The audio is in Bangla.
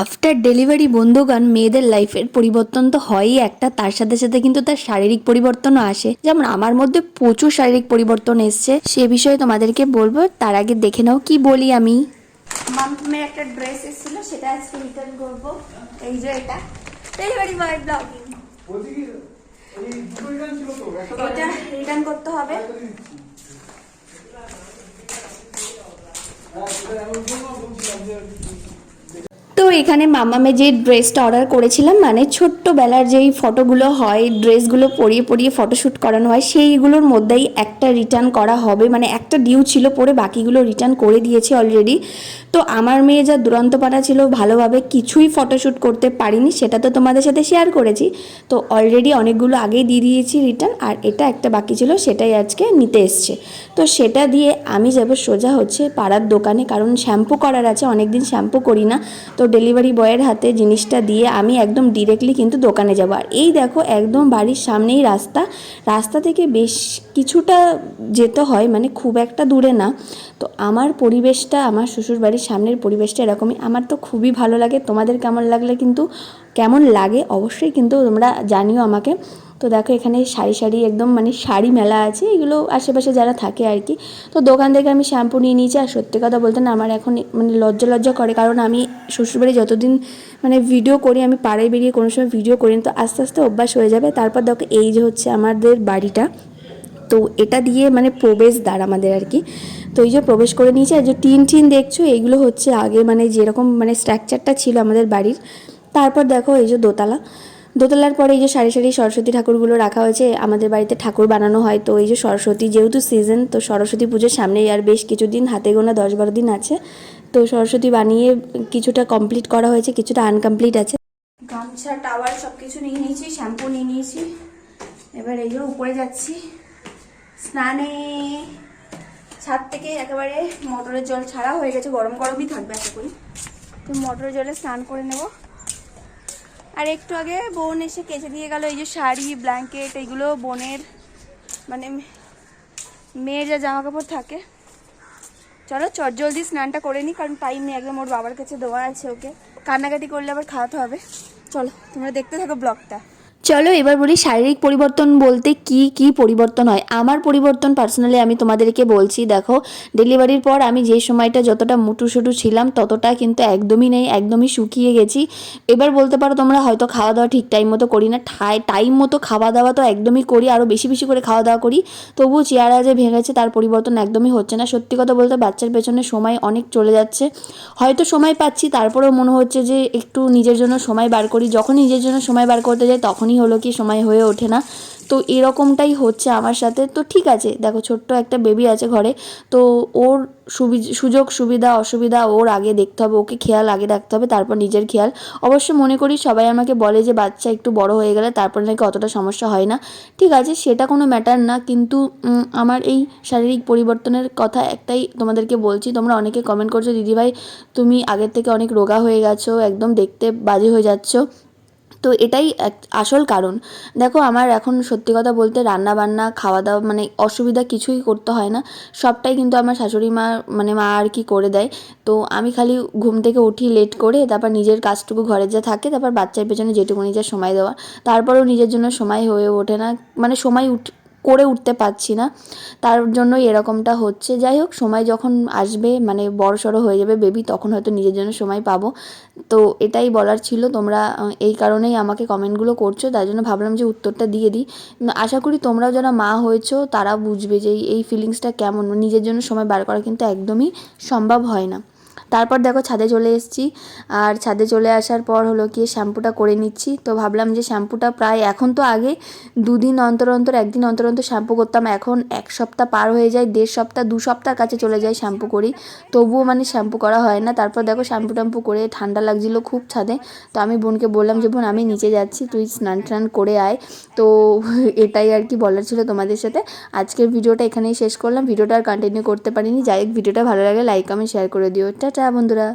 আফটার ডেলিভারি বন্ধুগণ মেয়েদের লাইফের পরিবর্তন তো হয়ই একটা। তার সাথে সাথে কিন্তু তার শারীরিক পরিবর্তনও আসে। যেমন আমার মধ্যে প্রচুর শারীরিক পরিবর্তন এসছে। সে বিষয়ে তোমাদেরকে বলব তার আগে দেখে নাও কি বলি আমি। মামের একটা ড্রেস এসেছিল সেটা আজকে রিটার্ন করব। এই যে এটা। ডেলিভারি বয় ব্লগিং এটা রিটার্ন করতে হবে। হ্যাঁ সেটা আমি জন্য বলছিলাম যে তো এখানে মামামে যে ড্রেসটা অর্ডার করেছিলাম মানে ছোট্টবেলার যেই ফটোগুলো হয়, ড্রেসগুলো পরিয়ে পরিয়ে ফটোশ্যুট করানো হয়, সেইগুলোর মধ্যেই একটা রিটার্ন করা হবে। মানে একটা ডিউ ছিল পরে বাকিগুলো রিটার্ন করে দিয়েছি অলরেডি তো আমার মেয়ে যা দুরন্তপাড়া ছিল, ভালোভাবে কিছুই ফটোশ্যুট করতে পারিনি, সেটা তো তোমাদের সাথে শেয়ার করেছি। তো অলরেডি অনেকগুলো আগেই দিয়ে দিয়েছি রিটার্ন আর এটা একটা বাকি ছিল, সেটাই আজকে নিতে এসছে। তো সেটা দিয়ে আমি যাব সোজা হচ্ছে পাড়ার দোকানে, কারণ শ্যাম্পু করার আছে, অনেকদিন শ্যাম্পু করি না। তো ডেলিভারি বয়ের হাতে জিনিসটা দিয়ে আমি একদম ডিরেক্টলি কিন্তু দোকানে যাব। আর এই দেখো একদম বাড়ির সামনেই রাস্তা। রাস্তা থেকে বেশ কিছুটা যেতে হয় মানে খুব একটা দূরে না। তো আমার পরিবেশটা, আমার শ্বশুর বাড়ির সামনের পরিবেশটা এরকমই। আমার তো খুবই ভালো লাগে। তোমাদের কেমন লাগলে কিন্তু, কেমন লাগে অবশ্যই কিন্তু তোমরা জানিও আমাকে। তো দেখো এখানে সারি সারি একদম মানে শাড়ি মেলা আছে, এগুলো আশেপাশে যারা থাকে আর কি। তো দোকান থেকে আমি শ্যাম্পু নিয়ে নিয়েছি আর সত্যি কথা বলতে না আমার এখন মানে লজ্জা লজ্জা করে, কারণ আমি শ্বশুরবাড়ি যতদিন মানে ভিডিও করি, আমি পাড়ায় বেরিয়ে কোনো সময় ভিডিও করি তো আস্তে আস্তে অভ্যাস হয়ে যাবে। তারপর দেখো এই যে হচ্ছে আমাদের বাড়িটা, তো এটা দিয়ে মানে প্রবেশদ্বার আমাদের আর কি। তো এই যে প্রবেশ করে নিয়েছে, আর যে টিন টিন দেখছ এইগুলো হচ্ছে আগে মানে যেরকম মানে স্ট্রাকচারটা ছিল আমাদের বাড়ির। তারপর দেখো এই যে দোতলা দোতলার পরে এই যে সারি সারি সরস্বতী ঠাকুরগুলো রাখা হয়েছে, আমাদের বাড়িতে ঠাকুর বানানো হয়। তো এই যে সরস্বতী যেহেতু সিজন তো সরস্বতী পুজোর সামনেই আর বেশ কিছুদিন হাতে গোনা দশ বারো দিন আছে। তো সরস্বতী বানিয়ে কিছুটা কমপ্লিট করা হয়েছে, কিছুটা আনকমপ্লিট আছে। গামছা টাওয়ার সব কিছু নিয়ে নিয়েছি শ্যাম্পু নিয়ে নিয়েছি। এবার এই যে উপরে যাচ্ছি। স্নানে ছাদ থেকে একেবারে মোটরের জল ছাড়া হয়ে গেছে, গরম গরমই থাকবে আশা করি। তো মোটরের জলে স্নান করে নেব। আর একটু আগে বোন এসে কেচে দিয়ে গেল, এই যে শাড়ি ব্ল্যাঙ্কেট এইগুলো বোনের মানে মেয়ের যা জামা কাপড় থাকে। চলো চট জলদি স্নানটা করে নিই কারণ টাইম নেই, একদম ওর বাবার কাছে দেওয়া আছে ওকে। কান্নাকাটি করলে আবার খাওয়াতে হবে। চলো, তোমরা দেখতে থাকো ব্লগটা চলো এবার বলি শারীরিক পরিবর্তন বলতে কি কি পরিবর্তন হয়? আমার পরিবর্তন পার্সোনালি আমি তোমাদেরকে বলছি, দেখো ডেলিভারির পর আমি যে সময়টা যতটা মুটুসুটু ছিলাম, ততটা কিন্তু একদমই নেই, একদমই শুকিয়ে গেছি। এবার বলতে পারো তোমরা হয়তো খাওয়া দাওয়া ঠিক টাইম মতো করি না, ঠাই টাইম মতো খাওয়া দাওয়া তো একদমই করি আরও বেশি বেশি করে খাওয়া দাওয়া করি। তবুও চেয়ারা যে ভেঙেছে তার পরিবর্তন একদমই হচ্ছে না। সত্যি কথা বলতে বাচ্চার পেছনে সময় অনেক চলে যাচ্ছে। হয়তো সময় পাচ্ছি, তারপরেও মনে হচ্ছে যে একটু নিজের জন্য সময় বার করি। যখন নিজের জন্য সময় বার করতে যাই তখনই হলো কি সময় হয়ে ওঠে না। তো এরকমটাই হচ্ছে আমার সাথে। তো ঠিক আছে, দেখো ছোট্ট একটা বেবি আছে ঘরে। তো ওর সুযোগ, সুবিধা, অসুবিধা ওর আগে দেখতে হবে, ওকে খেয়াল আগে রাখতে হবে, তারপর নিজের খেয়াল। অবশ্য মনে করি সবাই আমাকে বলে যে বাচ্চা একটু বড় হয়ে গেলে তারপর নাকি অতটা সমস্যা হয় না। ঠিক আছে, সেটা কোনো ম্যাটার না, কিন্তু আমার এই শারীরিক পরিবর্তনের কথা একটাই তোমাদেরকে বলছি। তোমরা অনেকে কমেন্ট করছ, দিদিভাই, তুমি আগের থেকে অনেক রোগা হয়ে গেছো, একদম দেখতে বাজে হয়ে যাচ্ছো। তো এটাই আসল কারণ। দেখো, আমার এখন সত্যি কথা বলতে রান্না বান্না খাওয়া দাওয়া মানে অসুবিধা কিছুই করতে হয় না। সবটাই কিন্তু আমার শাশুড়ি মা মানে মা আর কি করে দেয়। তো আমি খালি ঘুম থেকে উঠি লেট করে, তারপর নিজের কাজটুকু ঘরে যা থাকে, তারপর বাচ্চার পেছনে যেটুকু নিজের সময় দেওয়া। তারপরেও নিজের জন্য সময় হয়ে ওঠে না। মানে সময় উঠ করে উঠতে পারছি না। তার জন্যই এরকমটা হচ্ছে। যাই হোক, সময় যখন আসবে মানে বড় সড়ো হয়ে যাবে বেবি তখন হয়তো নিজের জন্য সময় পাবো। তো এটাই বলার ছিল। তোমরা এই কারণেই আমাকে কমেন্টগুলো করছ। তাই জন্য ভাবলাম যে উত্তরটা দিয়ে দিই। আশা করি তোমরাও যারা মা হয়েছো, তারা বুঝবে যে এই- এই ফিলিংসটা কেমন। নিজের জন্য সময় বার করা কিন্তু একদমই সম্ভব হয় না। তারপর দেখো ছাদে চলে এসেছি। আর ছাদে চলে আসার পর হলো কি শ্যাম্পুটা করে নিচ্ছি। তো ভাবলাম যে শ্যাম্পুটা প্রায় এখন তো আগে দুদিন অন্তর অন্তর, একদিন অন্তর অন্তর শ্যাম্পু করতাম। এখন এক সপ্তাহ পার হয়ে যায়, দেড় সপ্তাহ, দু সপ্তাহের কাছে চলে যায় শ্যাম্পু করি। তবুও মানে শ্যাম্পু করা হয় না। তারপর দেখো শ্যাম্পু ট্যাম্পু করে ঠান্ডা লাগছিল খুব ছাদে। তো আমি বোনকে বললাম যে, বোন, আমি নিচে যাচ্ছি, তুই স্নান টান করে আয়। তো এটাই আর কি বলার ছিল তোমাদের সাথে। আজকের ভিডিওটা এখানেই শেষ করলাম। ভিডিওটা আর কন্টিনিউ করতে পারিনি। যাই হোক, ভিডিওটা ভালো লাগে লাইক কমেন্ট শেয়ার করে দিও। টাটা বন্ধুরা।